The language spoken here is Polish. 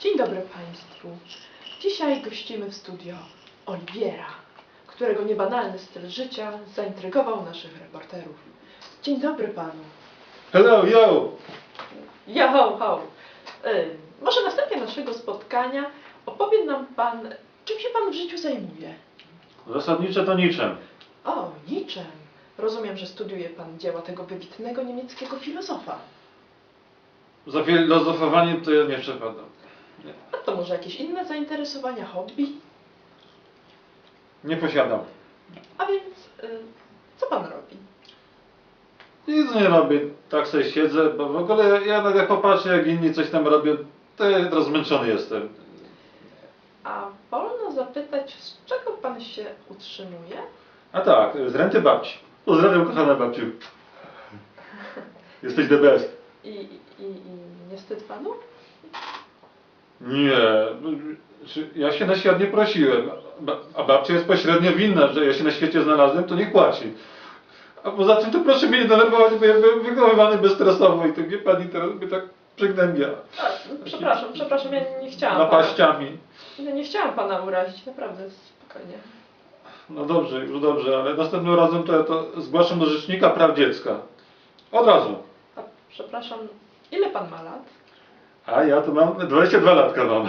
Dzień dobry Państwu. Dzisiaj gościmy w studio Oliwiera, którego niebanalny styl życia zaintrygował naszych reporterów. Dzień dobry Panu. Hello, yo! Ja ho, ho. Y, może na wstępie naszego spotkania opowie nam Pan, czym się Pan w życiu zajmuje? Zasadnicze to niczym. O, niczym. Rozumiem, że studiuje Pan dzieła tego wybitnego niemieckiego filozofa. Za filozofowaniem to ja nie przepadam. A to może jakieś inne zainteresowania, hobby? nie posiadam. A więc, y, co Pan robi? Nic nie robię, tak sobie siedzę, bo w ogóle ja nawet jak popatrzę jak inni coś tam robią, to ja rozmęczony jestem. A wolno zapytać, z czego Pan się utrzymuje? A tak, z renty babci. Pozdrawiam kochana babciu. Jesteś the best. I, i, i nie wstyd Panu? Nie, czy- ja się na świat nie prosiłem, a babcia jest pośrednio winna, że ja się na świecie znalazłem, to niech płaci. A poza tym to proszę mnie nie denerwować, bo ja byłem wychowywany bezstresowo i to wie pani teraz mnie tak przygnębia. A, przepraszam, przepraszam, ja nie chciałam pana, Napaściami. ja nie chciałam Pana urazić, naprawdę, spokojnie. No dobrze, już dobrze, ale następnym razem to ja to zgłaszam do Rzecznika Praw Dziecka. Od razu. A przepraszam, ile Pan ma lat? A ja to mam 22 latka mam.